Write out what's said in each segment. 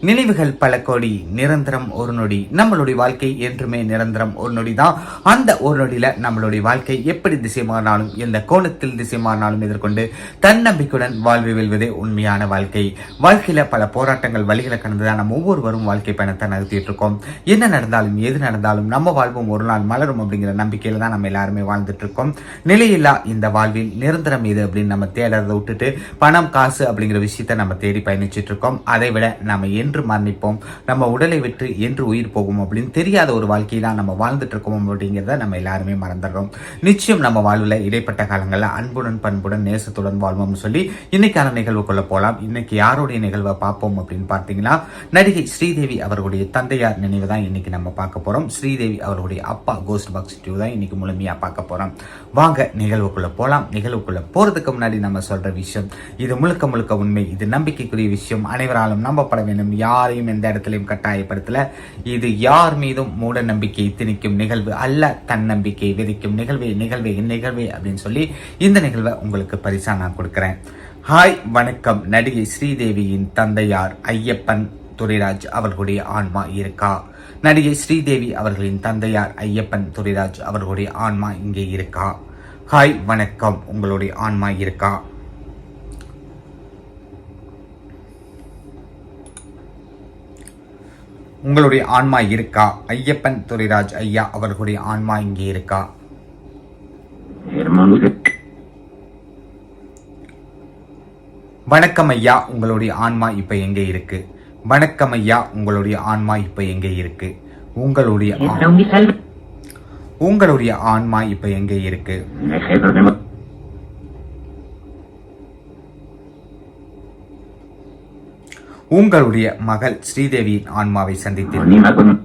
நினைவுகள் பல கோடி நிரந்தரம் ஒரு நொடி. நம்மளுடைய வாழ்க்கை என்றுமே நிரந்தரம் ஒரு நொடி தான் அந்த ஒரு நொடியில நம்மளுடைய வாழ்க்கை எப்படி திசை மாறினாலும் எந்த கோணத்தில் திசை மாறினாலும் எதிர்கொண்டு தன்னம்பிக்கையுடன் வாழ்வு வெல்வதே உண்மையான வாழ்க்கை. வாழ்க்கையில பல போராட்டங்கள் வழிகளை கடந்துதான் நம்ம ஒவ்வொருவரும் வாழ்க்கை பயணத்தை நடத்திட்டு இருக்கோம் என்ன நடந்தாலும் எது நடந்தாலும் நம்ம வாழ்வும் ஒரு நாள் மலரும் அப்படிங்கிற நம்பிக்கையில தான் நம்ம எல்லாருமே வாழ்ந்துட்டு இருக்கோம் நிலையில்லா இந்த வாழ்வில் நிரந்தரம் இது அப்படின்னு நம்ம தேடுறதை விட்டுட்டு பணம் காசு அப்படிங்கிற விஷயத்த நம்ம தேடி பயணிச்சுட்டு இருக்கோம் அதை விட நம்ம என்று மரணிப்போம் நம்ம உடலை விற்று என்று உயிர் போகும் அப்படின்னு தெரியாத ஒரு வாழ்க்கையை தான் நம்ம வாழ்ந்துட்டு இருக்கோம் அப்படிங்கிறத நம்ம எல்லாருமே மறந்துடுறோம். நிச்சயம் நம்ம வாழ்வில் இடைப்பட்ட காலங்களில் அன்புடன் பண்புடன் நேசத்துடன் வாழ்வோம்னு சொல்லி இன்னைக்கான நிகழ்வுக்குள்ள போகலாம் இன்னைக்கு யாருடைய நிகழ்வை பார்ப்போம் அப்படின்னு பார்த்தீங்கன்னா நடிகை ஸ்ரீதேவி அவர்களுடைய தந்தையார் நினைவு தான் இன்னைக்கு நம்ம பார்க்க போறோம். ஸ்ரீதேவி அவர்களுடைய அப்பா கோஸ்ட் பாக்ஸ் டியூ தான் இன்னைக்கு முழுமையா பார்க்க போறோம். வாங்க நிகழ்வுக்குள்ளே போகலாம் நிகழ்வுக்குள்ள போறதுக்கு முன்னாடி நம்ம சொல்ற விஷயம் இது முழுக்க முழுக்க உண்மை இது நம்பிக்கைக்குரிய விஷயம் அனைவராலும் நம்பப்பட வேண்டும். யாரையும் எந்த இடத்துலையும் கட்டாயப்படுத்தல. இது யார் மீதும் மூட நம்பிக்கை திணிக்கும் நிகழ்வு அல்ல தன்னம்பிக்கை விதிக்கும் நிகழ்வே நிகழ்வே நிகழ்வே அப்படின்னு சொல்லி இந்த நிகழ்வை உங்களுக்கு பரிசா நான் கொடுக்குறேன். ஹாய் வணக்கம். நடிகை ஸ்ரீதேவியின் தந்தையார் ஐயப்பன் துரைராஜ் அவர்களுடைய ஆன்மா இருக்கா? நடிகை ஸ்ரீதேவி அவர்களின் தந்தையார் ஐயப்பன் துரைராஜ் அவர்களுடைய ஆன்மா இங்கே இருக்கா? ஹாய் வணக்கம். உங்களுடைய ஆன்மா இருக்கா? உங்களுடைய ஆன்மா இருக்கா? ஐயப்பன் துரைராஜ் ஐயா அவர்களுடைய ஆன்மா இங்கே இருக்கா? வணக்கம் ஐயா உங்களுடைய ஆன்மா இப்ப எங்கே இருக்கு? வணக்கம் ஐயா உங்களுடைய ஆன்மா இப்ப எங்கே இருக்கு? உங்களுடைய. உங்களுடைய ஆன்மா இப்ப எங்கே இருக்கு? உங்களுடைய மகள் ஸ்ரீதேவியின் ஆன்மாவை con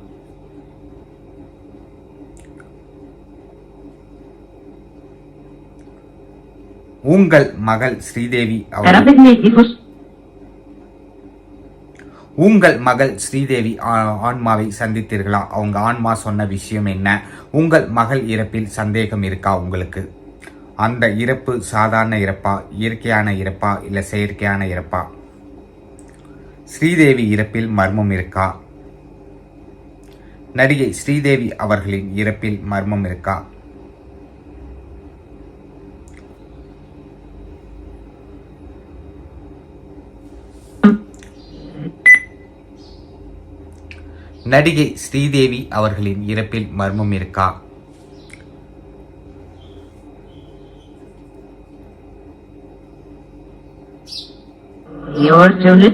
உங்கள் மகள் ஸ்ரீதேவி அவர்கள். உங்கள் மகள் ஸ்ரீதேவி ஆன்மாவை சந்தித்தீர்களா? அவங்க ஆன்மா சொன்ன விஷயம் என்ன? உங்கள் மகள் இறப்பில் சந்தேகம் இருக்கா உங்களுக்கு? அந்த இறப்பு சாதாரண இறப்பா இயற்கையான இறப்பா இல்ல செயற்கையான இறப்பா? ஸ்ரீதேவி இறப்பில் மர்மம் இருக்கா? நடிகை ஸ்ரீதேவி அவர்களின் இறப்பில் மர்மம் இருக்கா? நடிகை ஸ்ரீதேவி அவர்களின் இறப்பில் மர்மம் இருக்கா? யோர் சொல்லு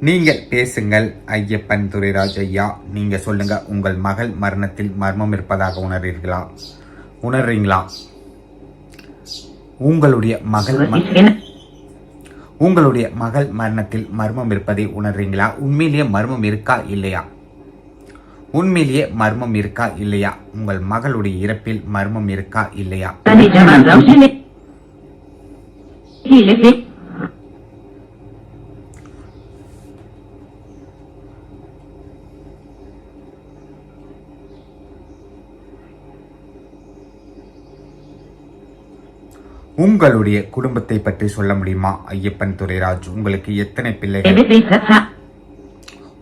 நீங்கள் பேசுங்கள் ஐயப்பன் துரைராஜ் ஐயா. நீங்க சொல்லுங்க உங்கள் மகள் மரணத்தில் மர்மம் இருப்பதாக உணர்றீர்களா? உணர்றீங்களா? உங்களுடைய மகள். உங்களுடைய மகள் மரணத்தில் மர்மம் இருப்பதை உணர்றீங்களா? உண்மையிலேயே மர்மம் இருக்கா இல்லையா? உண்மையிலேயே மர்மம் இருக்கா இல்லையா? உங்கள் மகளுடைய இறப்பில் மர்மம் இருக்கா இல்லையா. உங்களுடைய குடும்பத்தை பற்றி சொல்ல முடியுமா ஐயப்பன் துரைராஜ்? உங்களுக்கு எத்தனை பிள்ளைகள்.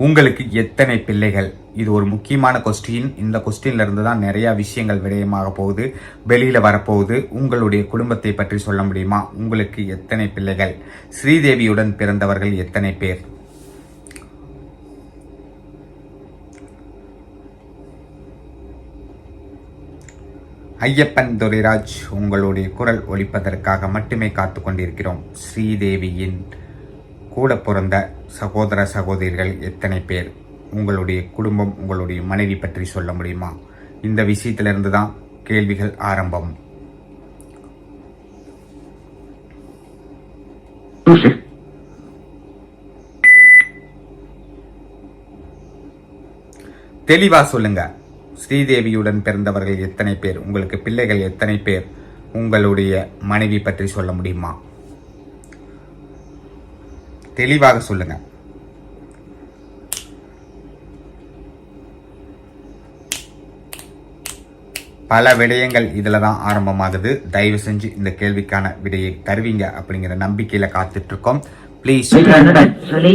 உங்களுக்கு எத்தனை பிள்ளைகள்? இது ஒரு முக்கியமான கொஸ்டின் இந்த கொஸ்டின்ல இருந்து தான் நிறைய விஷயங்கள் விடயமாக போகுது வெளியில வரப்போகுது. உங்களுடைய குடும்பத்தை பற்றி சொல்ல முடியுமா? உங்களுக்கு எத்தனை பிள்ளைகள்? ஸ்ரீதேவியுடன் பிறந்தவர்கள் எத்தனை பேர்? ஐயப்பன் துரைராஜ் உங்களுடைய குரல் ஒழிப்பதற்காக மட்டுமே காத்து கொண்டிருக்கிறோம். ஸ்ரீதேவியின் கூட பிறந்த சகோதர சகோதரிகள் எத்தனை பேர்? உங்களுடைய குடும்பம் உங்களுடைய மனைவி பற்றி சொல்ல முடியுமா? இந்த விஷயத்திலிருந்து தான் கேள்விகள் ஆரம்பம். தெளிவா சொல்லுங்க. ஸ்ரீதேவியுடன் பிறந்தவர்கள் எத்தனை பேர்? உங்களுக்கு பிள்ளைகள் எத்தனை பேர்? உங்களுடைய மனைவி பற்றி சொல்ல முடியுமா? தெளிவாக சொல்லுங்க. பல விடயங்கள் இதில் தான் ஆரம்பமாகுது. தயவு செஞ்சு இந்த கேள்விக்கான விடையை தருவீங்க அப்படிங்கிற நம்பிக்கையில் காத்துட்டு இருக்கோம். ப்ளீஸ் சொல்லி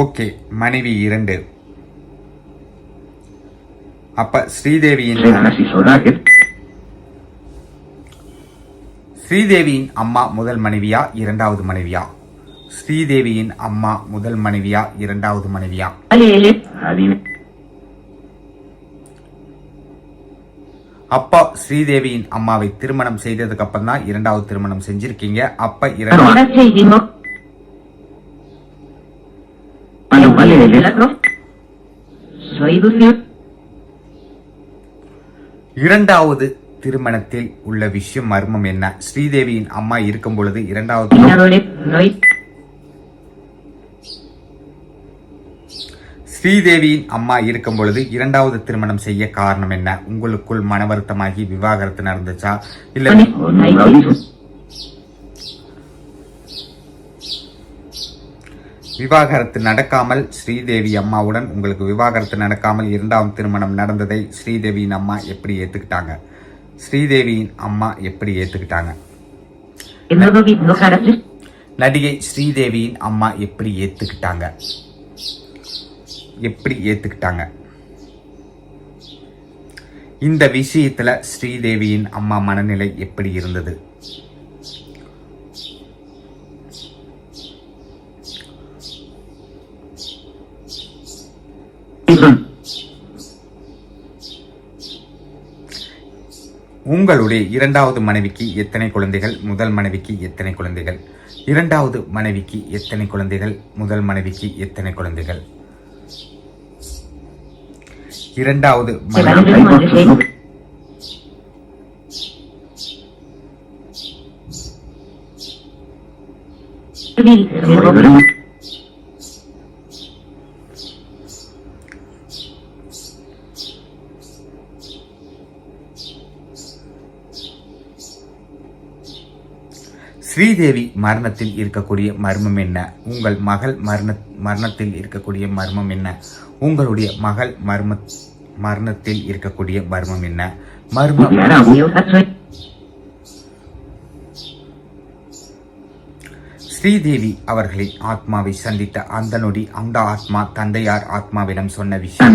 ஓகே மனைவி இரண்டு. அப்ப ஸ்ரீதேவியின் ஸ்ரீதேவியின் அம்மா முதல் மனைவியா இரண்டாவது மனைவியா? ஸ்ரீதேவியின் அம்மா முதல் மனைவியா இரண்டாவது மனைவியா? அப்பா ஸ்ரீதேவியின் அம்மாவை திருமணம் செய்ததுக்கு அப்புறம் தான் இரண்டாவது திருமணம் செஞ்சிருக்கீங்க. அப்ப இரண்டாவது செய்தி இரண்டாவது திருமணத்தில் உள்ள விஷயம் மர்மம் என்ன? ஸ்ரீதேவியின் அம்மா இருக்கும் பொழுது இரண்டாவது ஸ்ரீதேவியின் அம்மா இருக்கும் பொழுது இரண்டாவது திருமணம் செய்ய காரணம் என்ன? உங்களுக்குள் மன வருத்தமாகி விவாகரத்து நடந்துச்சா? இல்ல விவாகரத்து நடக்காமல் ஸ்ரீதேவி அம்மாவுடன் உங்களுக்கு விவாகரத்து நடக்காமல் இரண்டாவது திருமணம் நடந்ததை ஸ்ரீதேவியின் அம்மா எப்படி ஏத்துக்கிட்டாங்க? ஸ்ரீதேவியின் அம்மா எப்படி ஏத்துக்கிட்டாங்க? நடிகை ஸ்ரீதேவியின் அம்மா எப்படி ஏத்துக்கிட்டாங்க? எப்படி ஏத்துக்கிட்டாங்க? இந்த விஷயத்துல ஸ்ரீதேவியின் அம்மா மனநிலை எப்படி இருந்தது? உங்களுடைய இரண்டாவது மனைவிக்கு எத்தனை குழந்தைகள்? முதல் மனைவிக்கு எத்தனை குழந்தைகள்? இரண்டாவது மனைவிக்கு எத்தனை குழந்தைகள்? முதல் மனைவிக்கு எத்தனை குழந்தைகள்? இரண்டாவது மனைவி ஸ்ரீதேவி மரணத்தில் இருக்கக்கூடிய மர்மம் என்ன? உங்கள் மகள் மரண மரணத்தில் இருக்கக்கூடிய மர்மம் என்ன? உங்களுடைய மகள் மர்ம மரணத்தில் இருக்கக்கூடிய மர்மம் என்ன? மர்மம் ஸ்ரீதேவி அவர்களின் ஆத்மாவை சந்தித்த அந்த நொடி அந்த ஆத்மா தந்தையார் ஆத்மாவிடம் சொன்ன விஷயம்.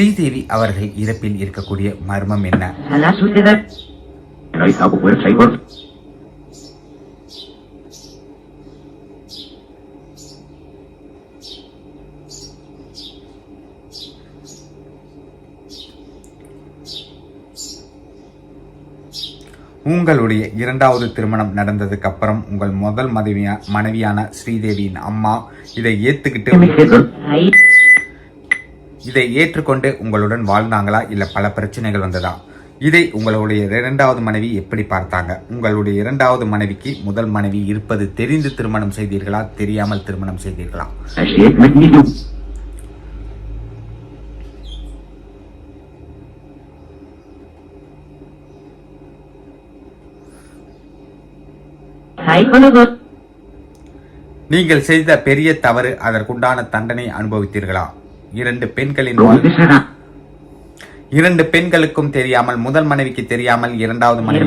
ஸ்ரீதேவி அவர்கள் இறப்பில் இருக்கக்கூடிய மர்மம் என்ன? உங்களுடைய இரண்டாவது திருமணம் நடந்ததுக்கு அப்புறம் உங்கள் முதல் மனைவியா மனைவியான ஸ்ரீதேவியின் அம்மா இதை ஏத்துக்கிட்டு இதை ஏற்றுக்கொண்டு உங்களுடன் வாழ்ந்தாங்களா இல்ல பல பிரச்சனைகள் வந்ததா? இதை உங்களுடைய இரண்டாவது மனைவி எப்படி பார்த்தாங்க? உங்களுடைய இரண்டாவது மனைவிக்கு முதல் மனைவி இருப்பது தெரிந்து திருமணம் செய்தீர்களா? தெரியாமல் திருமணம் செய்தீர்களா? நீங்கள் செய்த பெரிய தவறு அதற்குண்டான தண்டனை அனுபவித்தீர்களா? இரண்டு பெண்களின் இரண்டு பெண்களுக்கும் தெரியாமல் முதல் மனைவிக்கு தெரியாமல் இரண்டாவது மனைவி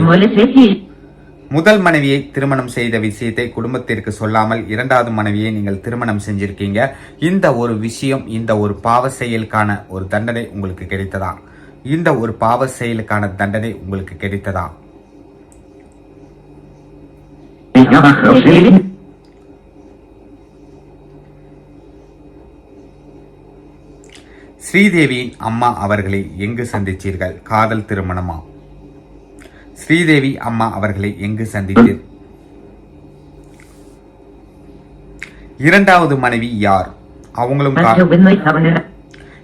முதல் மனைவியை திருமணம் செய்த விஷயத்தை குடும்பத்திற்கு சொல்லாமல் இரண்டாவது மனைவியை நீங்கள் திருமணம் செஞ்சிருக்கீங்க. இந்த ஒரு விஷயம் இந்த ஒரு பாவ செயலுக்கான ஒரு தண்டனை உங்களுக்கு கிடைத்ததா? இந்த ஒரு பாவ செயலுக்கான தண்டனை உங்களுக்கு கிடைத்ததா? ஸ்ரீதேவியின் அம்மா அவர்களை எங்கு சந்திச்சீர்கள்? காதல் திருமணமா? ஸ்ரீதேவி அம்மா அவர்களை எங்கு சந்தித்தீர்? இரண்டாவது மனைவி யார்? அவங்களும்.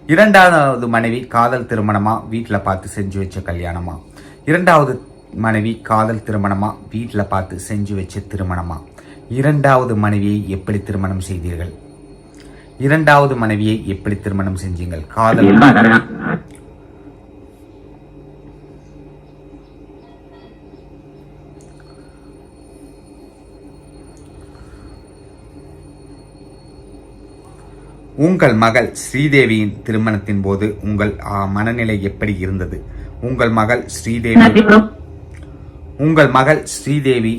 இரண்டாவது மனைவி காதல் திருமணமா? வீட்டில் பார்த்து செஞ்சு வச்ச கல்யாணமா? இரண்டாவது மனைவி காதல் திருமணமா? வீட்டில் பார்த்து செஞ்சு வச்ச திருமணமா? இரண்டாவது மனைவியை எப்படி திருமணம் செய்தீர்கள்? இரண்டாவது மனைவியை எப்படி திருமணம் செஞ்சீங்கள்? காதல். உங்கள் மகள் ஸ்ரீதேவியின் திருமணத்தின் போது உங்கள் மனநிலை எப்படி இருந்தது? உங்கள் மகள் ஸ்ரீதேவி உங்கள் மகள் ஸ்ரீதேவி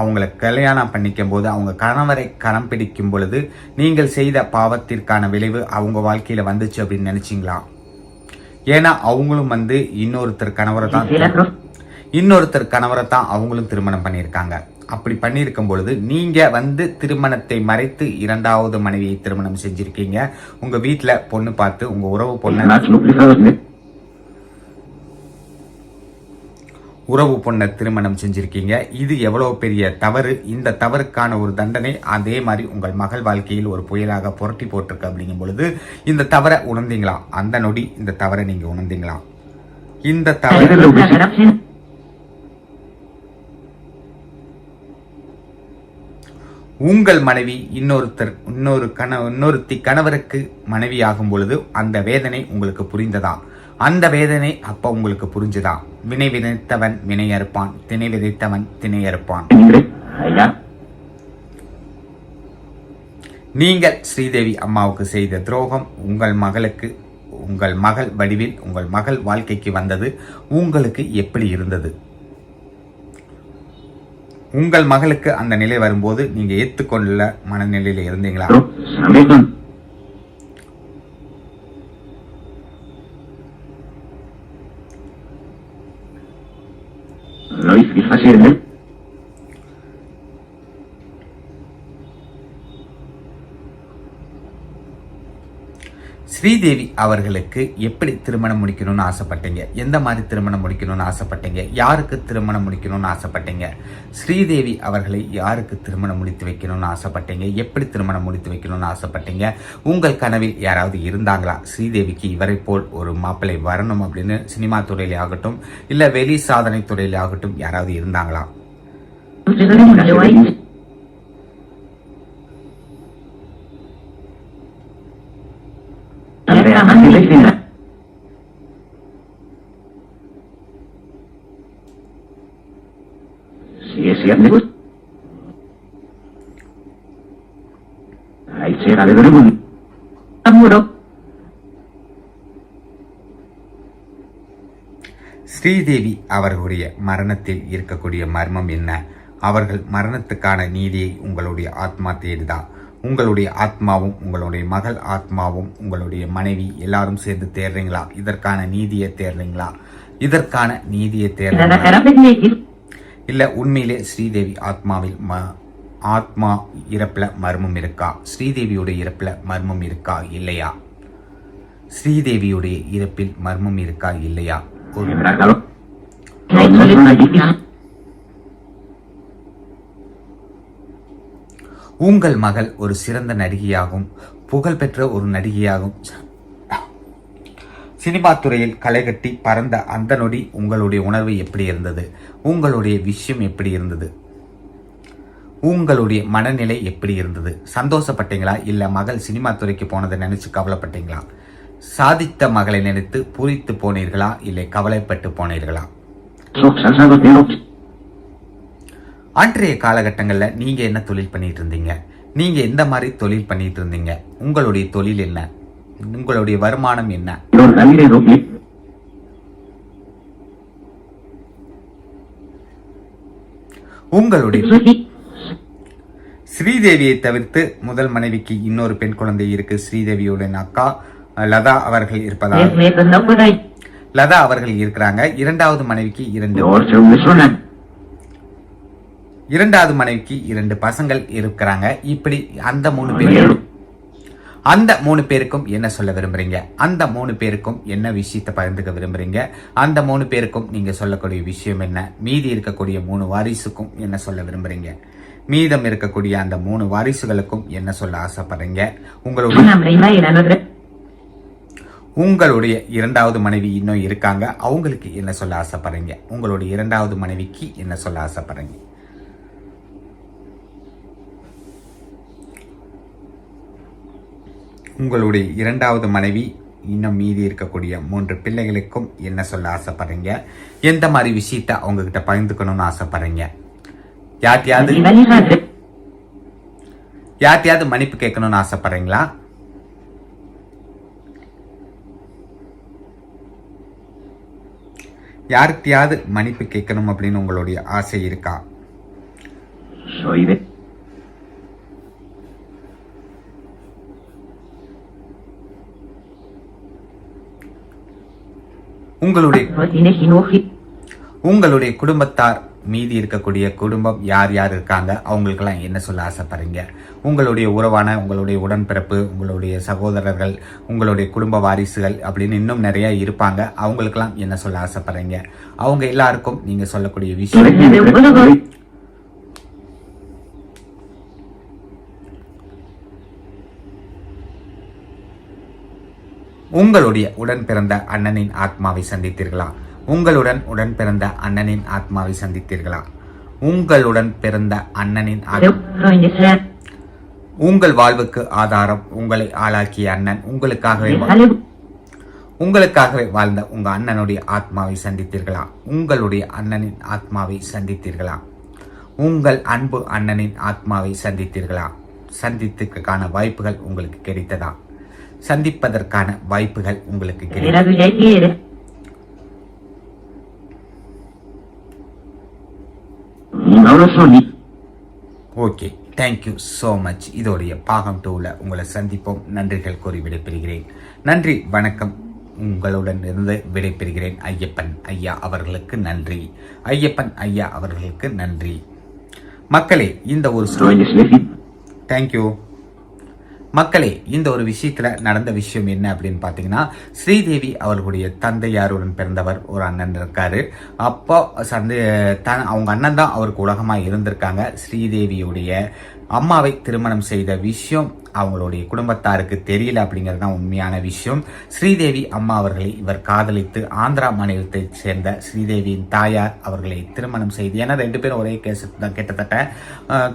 அவங்கள கல்யாணம் பண்ணிக்கும் போது அவங்க கணவரை கரம் பிடிக்கும் பொழுது நீங்கள் செய்த பாவத்திற்கான விளைவு அவங்க வாழ்க்கையில வந்துச்சு அப்படின்னு நினைச்சீங்களா? ஏன்னா அவங்களும் வந்து இன்னொருத்தர் கணவரை தான். இன்னொருத்தர் கணவரை தான் அவங்களும் திருமணம் பண்ணியிருக்காங்க. அப்படி பண்ணியிருக்கும் பொழுது நீங்க வந்து திருமணத்தை மறைத்து இரண்டாவது மனைவியை திருமணம் செஞ்சிருக்கீங்க. உங்க வீட்டுல பொண்ணு பார்த்து உங்க உறவு பொண்ணு உறவு பொண்ணை திருமணம் செஞ்சிருக்கீங்க. இது எவ்வளவு பெரிய தவறு? இந்த தவறுக்கான ஒரு தண்டனை அதே மாதிரி உங்கள் மகள் வாழ்க்கையில் ஒரு புயலாக புரட்டி போட்டிருக்கு அப்படிங்கும் பொழுது இந்த தவறை உணர்ந்தீங்களா? அந்த நொடி இந்த தவறை நீங்க உணர்ந்தீங்களா? இந்த தவறு. உங்கள் மனைவி இன்னொருத்தர் இன்னொரு கண இன்னொருத்தி கணவருக்கு மனைவி ஆகும் பொழுது அந்த வேதனை உங்களுக்கு புரிந்ததா? அந்த வேதனை அப்ப உங்களுக்கு புரிஞ்சுதா? வினை விதைத்தவன் வினை அறுப்பான் திணை விதைத்தவன் திணை அறுப்பான். நீங்கள் ஸ்ரீதேவி அம்மாவுக்கு செய்த துரோகம் உங்கள் மகளுக்கு உங்கள் மகள் வடிவில் உங்கள் மகள் வாழ்க்கைக்கு வந்தது உங்களுக்கு எப்படி இருந்தது? உங்கள் மகளுக்கு அந்த நிலை வரும்போது நீங்க ஏத்துக்கொள்ள மனநிலையில இருந்தீங்களா? decir, ஸ்ரீதேவி அவர்களுக்கு எப்படி திருமணம் முடிக்கணும்னு ஆசைப்பட்டீங்க? எந்த மாதிரி திருமணம் முடிக்கணும்னு ஆசைப்பட்டீங்க? யாருக்கு திருமணம் முடிக்கணும்னு ஆசைப்பட்டீங்க? ஸ்ரீதேவி அவர்களை யாருக்கு திருமணம் முடித்து வைக்கணும்னு ஆசைப்பட்டீங்க? எப்படி திருமணம் முடித்து வைக்கணும்னு ஆசைப்பட்டீங்க? உங்கள் கனவில் யாராவது இருந்தாங்களா? ஸ்ரீதேவிக்கு இவரை போல் ஒரு மாப்பிள்ளை வரணும் அப்படின்னு சினிமா துறையிலே ஆகட்டும் இல்லை வெளி சாதனை துறையிலே ஆகட்டும் யாராவது இருந்தாங்களா? Ahí será de. Amuro. Sridevi அவர்களுடைய மரணத்தில் இருக்கக்கூடிய மர்மம் என்ன? அவர்கள் மரணத்துக்கான நீதியை உங்களுடைய ஆத்மா தேடுதா? உங்களுடைய ஆத்மாவும் உங்களுடைய மகள் ஆத்மாவும் உங்களுடைய மனைவி எல்லாரும் சேர்ந்து தேடுறீங்களா இதற்கான நீதியை தேடுறீங்களா இதற்கான நீதியை தேடுறீங்களா இல்ல உண்மையிலே ஸ்ரீதேவி ஆத்மாவில் ம ஆத்மா இறப்புல மர்மம் இருக்கா? ஸ்ரீதேவியுடைய இறப்புல மர்மம் இருக்கா? இல்லையா? ஸ்ரீதேவியுடைய இறப்பில் மர்மம் இருக்கா? இல்லையா? ஒரு உங்கள் மகள் ஒரு சிறந்த நடிகையாகவும் புகழ்பெற்ற ஒரு நடிகையாகவும் சினிமா துறையில் களைகட்டி பறந்த அந்த நொடி உங்களுடைய உணர்வு எப்படி இருந்தது? உங்களுடைய விஷயம் எப்படி இருந்தது? உங்களுடைய மனநிலை எப்படி இருந்தது? சந்தோஷப்பட்டீங்களா? இல்லை மகள் சினிமா துறைக்கு போனதை நினைச்சு கவலைப்பட்டீங்களா? சாதித்த மகளை நினைத்து பூரித்து போனீர்களா? இல்லை கவலைப்பட்டு போனீர்களா? அன்றைய காலகட்டங்கள்ல நீங்க என்ன தொழில் பண்ணிட்டு இருந்தீங்க? நீங்க எந்த மாதிரி தொழில் பண்ணிட்டு இருந்தீங்க? உங்களுடைய தொழில் என்ன? உங்களுடைய வருமானம் என்ன. உங்களுடைய ஸ்ரீதேவியை தவிர்த்து முதல் மனைவிக்கு இன்னொரு பெண் குழந்தை இருக்கு. ஸ்ரீதேவியுடன் அக்கா லதா அவர்கள் இருப்பதால். லதா அவர்கள் இருக்கிறாங்க. இரண்டாவது மனைவிக்கு இரண்டு. இரண்டாவது மனைவிக்கு இரண்டு பசங்கள் இருக்கிறாங்க. இப்படி அந்த மூணு பேர் அந்த மூணு பேருக்கும் என்ன சொல்ல விரும்புறீங்க? அந்த மூணு பேருக்கும் என்ன விஷயத்தை பகிர்ந்துக்க விரும்புறீங்க? அந்த மூணு பேருக்கும் நீங்க சொல்லக்கூடிய விஷயம் என்ன? மீதி இருக்கக்கூடிய மூணு வாரிசுக்கும் என்ன சொல்ல விரும்புறீங்க? மீதம் இருக்கக்கூடிய அந்த மூணு வாரிசுகளுக்கும் என்ன சொல்ல ஆசைப்படுறீங்க? உங்களுடைய. உங்களுடைய இரண்டாவது மனைவி இன்னும் இருக்காங்க. அவங்களுக்கு என்ன சொல்ல ஆசைப்படுறீங்க? உங்களுடைய இரண்டாவது மனைவிக்கு என்ன சொல்ல ஆசைப்படுறீங்க? உங்களுடைய இரண்டாவது மனைவி இன்னும் மீதி இருக்கக்கூடிய மூன்று பிள்ளைகளுக்கும் என்ன சொல்ல ஆசைப்படுறீங்க? எந்த மாதிரி விஷயத்த அவங்க கிட்ட பகிர்ந்துக்கணும்னு ஆசைப்படுறீங்க? madre. யார்ட்டையாவது மன்னிப்பு கேட்கணும்னு ஆசைப்படுறீங்களா? யார்கிட்டயாவது மன்னிப்பு கேட்கணும் அப்படின்னு உங்களுடைய ஆசை இருக்கா? உங்களுடைய. உங்களுடைய குடும்பத்தார் மீதி இருக்கக்கூடிய குடும்பம் யார் யார் இருக்காங்க? அவங்களுக்கெல்லாம் என்ன சொல்ல ஆசைப்படுறீங்க? உங்களுடைய உறவான உங்களுடைய உடன்பிறப்பு உங்களுடைய சகோதரர்கள் உங்களுடைய குடும்ப வாரிசுகள் அப்படின்னு இன்னும் நிறைய இருப்பாங்க. அவங்களுக்கெல்லாம் என்ன சொல்ல ஆசைப்படுறீங்க? அவங்க எல்லாருக்கும் நீங்க சொல்லக்கூடிய விஷயம் உங்களுடைய உடன் பிறந்த அண்ணனின் ஆத்மாவை சந்தித்தீர்களா? உங்களுடன் உடன் பிறந்த அண்ணனின் ஆத்மாவை சந்தித்தீர்களா? உங்களுடன் பிறந்த அண்ணனின். உங்கள் வாழ்வுக்கு ஆதாரம் உங்களை ஆளாக்கிய அண்ணன் உங்களுக்காகவே. உங்களுக்காகவே வாழ்ந்த உங்க அண்ணனுடைய ஆத்மாவை சந்தித்தீர்களா? உங்களுடைய அண்ணனின் ஆத்மாவை சந்தித்தீர்களா? உங்கள் அன்பு அண்ணனின் ஆத்மாவை சந்தித்தீர்களா? சந்தித்துக்கான வாய்ப்புகள் உங்களுக்கு கிடைத்ததா? சந்திப்பதற்கான வாய்ப்புகள் உங்களுக்கு soy. Okay thank you so much இதோடைய பாகம் டூவில் உங்களை சந்திப்போம். நன்றிகள் கூறி விடைபெறுகிறேன். நன்றி வணக்கம். உங்களுடன் இருந்து விடைபெறுகிறேன். ஐயப்பன் ஐயா அவர்களுக்கு நன்றி. ஐயப்பன் ஐயா அவர்களுக்கு நன்றி. மக்களே இந்த ஒரு Slefi. தேங்க்யூ மக்களே இந்த ஒரு விஷயத்துல நடந்த விஷயம் என்ன அப்படின்னு பார்த்தீங்கன்னா ஸ்ரீதேவி அவர்களுடைய தந்தையாருடன் பிறந்தவர் ஒரு அண்ணன் இருக்காரு. அப்போ சந்தை தன் அவங்க அண்ணன் தான் அவருக்கு உலகமா இருந்திருக்காங்க. ஸ்ரீதேவியுடைய அம்மாவை திருமணம் செய்த விஷயம் அவங்களுடைய குடும்பத்தாருக்கு தெரியல அப்படிங்கிறது தான் உண்மையான விஷயம். ஸ்ரீதேவி அம்மா அவர்களை இவர் காதலித்து ஆந்திரா மாநிலத்தை சேர்ந்த ஸ்ரீதேவியின் தாயார் அவர்களை திருமணம் செய்து ஏன்னா ரெண்டு பேரும் ஒரே கேஸ் தான் கிட்டத்தட்ட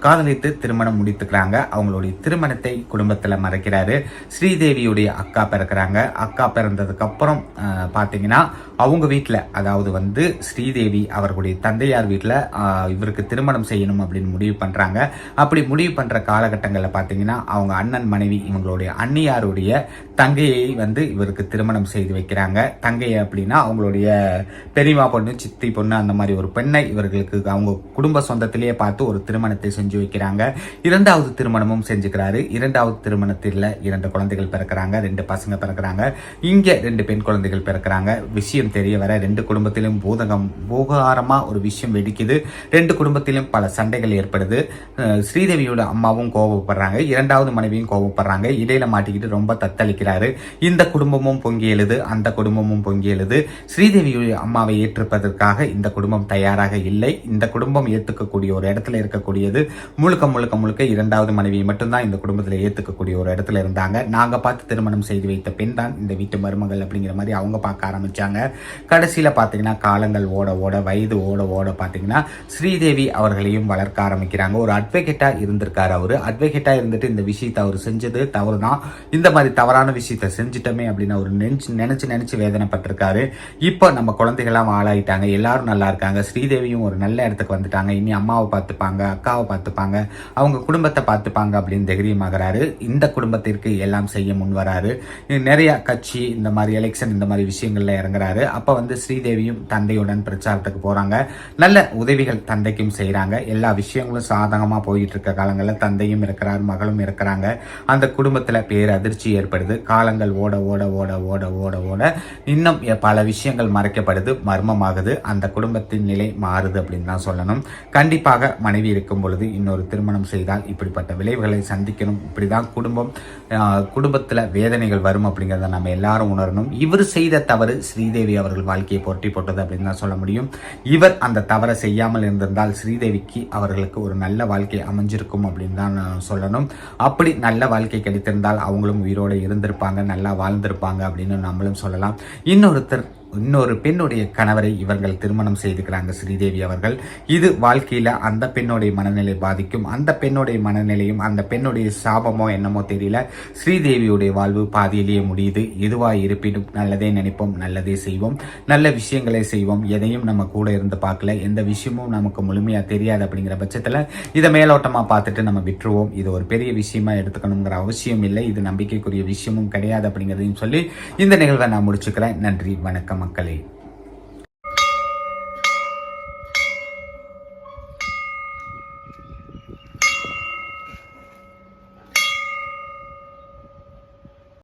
காதலித்து திருமணம் முடித்துக்கிறாங்க. அவங்களுடைய திருமணத்தை குடும்பத்தில் மறைக்கிறாரு. ஸ்ரீதேவியுடைய அக்கா பிறக்கிறாங்க. அக்கா பிறந்ததுக்கு அப்புறம் பார்த்தீங்கன்னா அவங்க வீட்டில் அதாவது வந்து ஸ்ரீதேவி அவர்களுடைய தந்தையார் வீட்டில் இவருக்கு திருமணம் செய்யணும் அப்படின்னு முடிவு பண்ணுறாங்க அப்படி முடிவு பண்ணுற காலகட்டங்களில் பார்த்தீங்கன்னா அவங்க அண்ணன் மனைவி இவங்களுடைய அன்னியாருடைய தங்கையை வந்து இவருக்கு திருமணம் செய்து வைக்கிறாங்க. தங்கையை அப்படின்னா அவங்களுடைய பெரியமா பொண்ணு சித்தி பொண்ணு அந்த மாதிரி ஒரு பெண்ணை இவர்களுக்கு அவங்க குடும்ப சொந்தத்திலேயே பார்த்து ஒரு திருமணத்தை செஞ்சு வைக்கிறாங்க. இரண்டாவது திருமணமும் செஞ்சுக்கிறாரு. இரண்டாவது திருமணத்தில் இரண்டு குழந்தைகள் பிறக்கிறாங்க. ரெண்டு பசங்க பிறக்கிறாங்க. இங்கே ரெண்டு பெண் குழந்தைகள் பிறக்கிறாங்க. விஷயம் தெரிய வர ரெண்டு குடும்பத்திலும் பூதகம் பூகாரமாக ஒரு விஷயம் வெடிக்குது. ரெண்டு குடும்பத்திலும் பல சண்டைகள் ஏற்படுது. ஸ்ரீதேவியோட அம்மாவும் கோபப்படுறாங்க இரண்டாவது மனைவியும் கோபப்படுறாங்க இடையில மாட்டிக்கிட்டு ரொம்ப செய்கிறாரு இந்த குடும்பமும் பொங்கி எழுது அந்த குடும்பமும் பொங்கி எழுது. ஸ்ரீதேவியுடைய அம்மாவை ஏற்றுப்பதற்காக இந்த குடும்பம் தயாராக இல்லை. இந்த குடும்பம் ஏத்துக்கக்கூடிய ஒரு இடத்துல இருக்கக்கூடியது. முழுக்க முழுக்க முழுக்க இரண்டாவது மனைவியை மட்டும்தான் இந்த குடும்பத்தில் ஏற்றுக்கக்கூடிய ஒரு இடத்துல இருந்தாங்க. நாங்க பார்த்து திருமணம் செய்து வைத்த பெண் தான் இந்த வீட்டு மருமகள் அப்படிங்கிற மாதிரி அவங்க பார்க்க ஆரம்பித்தாங்க கடைசியில் பார்த்தீங்கன்னா காலங்கள் ஓட ஓட வயது ஓட ஓட பாத்தீங்கன்னா ஸ்ரீதேவி அவர்களையும் வளர்க்க ஆரம்பிக்கிறாங்க. ஒரு அட்வொகேட்டாக இருந்திருக்காரு அவர். அட்வொகேட்டாக இருந்துட்டு இந்த விஷயத்தை அவர் செஞ்சது தவறு தான் இந்த மாதிரி தவறான விஷயத்த செஞ்சுட்டோமே அப்படின்னு அவர் நினச்சி நினைச்சு நினைச்சு வேதனைப்பட்டிருக்காரு. இப்போ நம்ம குழந்தைகள்லாம் ஆளாயிட்டாங்க எல்லாரும் நல்லா இருக்காங்க ஸ்ரீதேவியும் ஒரு நல்ல இடத்துக்கு வந்துட்டாங்க இனி அம்மாவை பார்த்துப்பாங்க அக்காவை பார்த்துப்பாங்க அவங்க குடும்பத்தை பார்த்துப்பாங்க அப்படின்னு தைரியமாகறாரு. இந்த குடும்பத்திற்கு எல்லாம் செய்ய முன் வராரு. நிறைய கட்சி இந்த மாதிரி எலெக்ஷன் இந்த மாதிரி விஷயங்கள்ல இறங்குறாரு. அப்போ வந்து ஸ்ரீதேவியும் தந்தையுடன் பிரச்சாரத்துக்கு போறாங்க. நல்ல உதவிகள் தந்தைக்கும் செய்கிறாங்க எல்லா விஷயங்களும் சாதகமாக போயிட்டு இருக்க காலங்களில் தந்தையும் இருக்கிறார் மகளும் இருக்கிறாங்க. அந்த குடும்பத்தில் பேர் அதிர்ச்சி ஏற்படுது. காலங்கள் ஓட ஓட ஓட ஓட ஓட ஓட இன்னும் பல விஷயங்கள் மறைக்கப்படுது மர்மமாகுது அந்த குடும்பத்தின் நிலை மாறுது அப்படின்னு தான் சொல்லணும். கண்டிப்பாக மனைவி இருக்கும் பொழுது இன்னொரு திருமணம் செய்தால் இப்படிப்பட்ட விளைவுகளை சந்திக்கணும். இப்படிதான் குடும்பம் குடும்பத்தில் வேதனைகள் வரும் அப்படிங்கிறத நம்ம எல்லாரும் உணரணும். இவர் செய்த தவறு ஸ்ரீதேவி அவர்கள் வாழ்க்கையை புரட்டி போட்டது அப்படின்னு தான் சொல்ல முடியும். இவர் அந்த தவறை செய்யாமல் இருந்திருந்தால் ஸ்ரீதேவிக்கு அவர்களுக்கு ஒரு நல்ல வாழ்க்கை அமைஞ்சிருக்கும் அப்படின்னு தான் நான் சொல்லணும். அப்படி நல்ல வாழ்க்கை கிடைத்திருந்தால் அவங்களும் உயிரோடு இருந்திருப்பாங்க நல்லா வாழ்ந்திருப்பாங்க அப்படின்னு நம்மளும் சொல்லலாம். இன்னொருத்தர் இன்னொரு பெண்ணுடைய கணவரை இவர்கள் திருமணம் செய்துக்கிறாங்க ஸ்ரீதேவி அவர்கள். இது வாழ்க்கையில் அந்த பெண்ணுடைய மனநிலை பாதிக்கும் அந்த பெண்ணுடைய மனநிலையும் அந்த பெண்ணுடைய சாபமோ என்னமோ தெரியல. ஸ்ரீதேவியுடைய வாழ்வு பாதியிலேயே முடியுது. எதுவாக இருப்பினும் நல்லதே நினைப்போம் நல்லதே செய்வோம். நல்ல விஷயங்களை செய்வோம். எதையும் நம்ம கூட இருந்து பார்க்கல. எந்த விஷயமும் நமக்கு முழுமையாக தெரியாது அப்படிங்கிற பட்சத்தில் இதை மேலோட்டமாக பார்த்துட்டு நம்ம விட்டுருவோம். இது ஒரு பெரிய விஷயமா எடுத்துக்கணுங்கிற அவசியம் இல்லை. இது நம்பிக்கைக்குரிய விஷயமும் கிடையாது அப்படிங்கிறதையும் சொல்லி இந்த நிகழ்வை நான் முடிச்சுக்கிறேன். நன்றி வணக்கம். மக்களே.